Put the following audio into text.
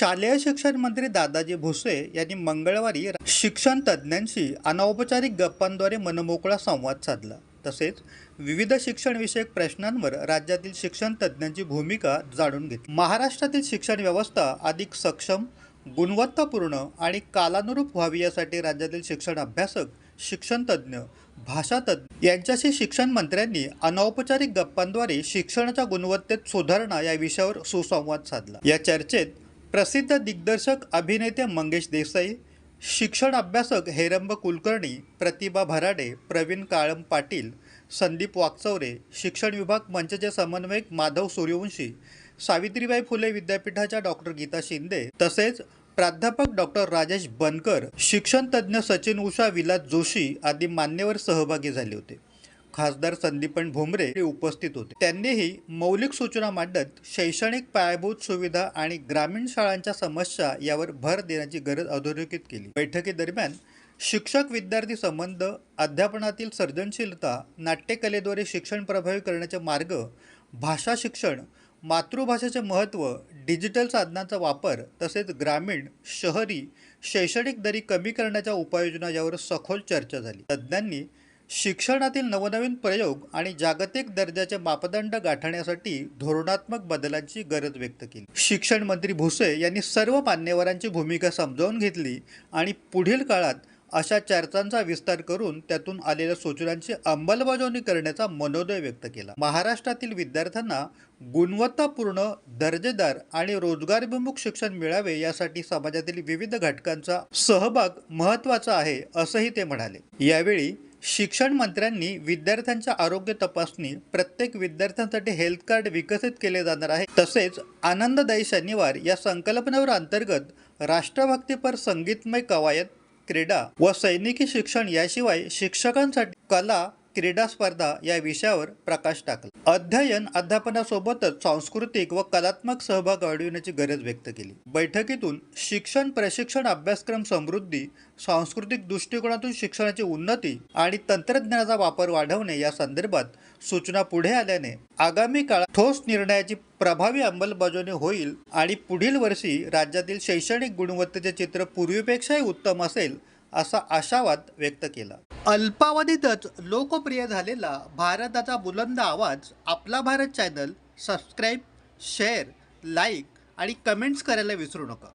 शालेय शिक्षण मंत्री दादाजी भुसे यांनी मंगळवारी शिक्षण तज्ज्ञांशी अनौपचारिक गप्पांद्वारे मनमोकळा संवाद साधला. तसेच विविध शिक्षणविषयक प्रश्नांवर राज्यातील शिक्षण तज्ज्ञांची भूमिका जाणून घेतली. महाराष्ट्रातील शिक्षण व्यवस्था अधिक सक्षम गुणवत्तापूर्ण आणि कालानुरूप व्हावी यासाठी राज्यातील शिक्षण अभ्यासक शिक्षण तज्ज्ञ भाषातज्ज्ञ यांच्याशी शिक्षण मंत्र्यांनी अनौपचारिक गप्पांद्वारे शिक्षणाच्या गुणवत्तेत सुधारणा या विषयावर सुसंवाद साधला. या चर्चेत प्रसिद्ध दिग्दर्शक अभिनेते मंगेश देसाई शिक्षण अभ्यासक हेरंब कुलकर्णी प्रतिभा भराडे प्रवीण काळम पाटील संदीप वाकचौरे शिक्षण विभाग मंचचे समन्वयक माधव सूर्यवंशी सावित्रीबाई फुले विद्यापीठाच्या डॉक्टर गीता शिंदे तसेच प्राध्यापक डॉक्टर राजेश बनकर शिक्षणतज्ज्ञ सचिन उषा विलास जोशी आदी मान्यवर सहभागी झाले होते. खासदार संदीपन भुमरे हे उपस्थित होते. त्यांनीही मौलिक सूचना मांडत शैक्षणिक पायाभूत सुविधा आणि ग्रामीण शाळांच्या समस्या यावर भर देण्याची गरज अधोरेखित केली. बैठकीदरम्यान शिक्षक विद्यार्थी संबंध अध्यापनातील सर्जनशीलता नाट्यकलेद्वारे शिक्षण प्रभावी करण्याचे मार्ग भाषा शिक्षण मातृभाषेचे महत्त्व डिजिटल साधनांचा वापर तसेच ग्रामीण शहरी शैक्षणिक दरी कमी करण्याच्या उपाययोजना यावर सखोल चर्चा झाली. तज्ज्ञांनी शिक्षणातील नवनवीन प्रयोग आणि जागतिक दर्जाचे मापदंड गाठण्यासाठी धोरणात्मक बदलांची गरज व्यक्त केली. शिक्षण मंत्री भुसे यांनी सर्व मान्यवरांची भूमिका समजावून घेतली आणि पुढील काळात अशा चर्चांचा विस्तार करून त्यातून आलेल्या सूचनांची अंमलबजावणी करण्याचा मनोदय व्यक्त केला. महाराष्ट्रातील विद्यार्थ्यांना गुणवत्तापूर्ण दर्जेदार आणि रोजगारभिमुख शिक्षण मिळावे यासाठी समाजातील विविध घटकांचा सहभाग महत्त्वाचा आहे असंही ते म्हणाले. यावेळी शिक्षण मंत्र्यांनी विद्यार्थ्यांच्या आरोग्य तपासणी प्रत्येक विद्यार्थ्यांसाठी हेल्थ कार्ड विकसित केले जाणार आहे. तसेच आनंददायी शनिवार या संकल्पनेवर अंतर्गत राष्ट्रभक्तीपर संगीतमय कवायत क्रीडा व सैनिकी शिक्षण याशिवाय शिक्षकांसाठी कला क्रीडा स्पर्धा या विषयावर प्रकाश टाकला. अध्ययन अध्यापनासोबतच सांस्कृतिक व कलात्मक सहभाग वाढविण्याची गरज व्यक्त केली. बैठकीतून शिक्षण प्रशिक्षण अभ्यासक्रम समृद्धी सांस्कृतिक दृष्टिकोनातून शिक्षणाची उन्नती आणि तंत्रज्ञानाचा वापर वाढवणे या संदर्भात सूचना पुढे आल्याने आगामी काळात ठोस निर्णयाची प्रभावी अंमलबजावणी होईल आणि पुढील वर्षी राज्यातील शैक्षणिक गुणवत्तेचे चित्र पूर्वीपेक्षाही उत्तम असेल असा आशावाद व्यक्त केला. अल्पावधीतच लोकप्रिय झालेला भारताचा बुलंद आवाज आपला Bharat channel subscribe share like आणि कमेंट्स करायला विसरू नका.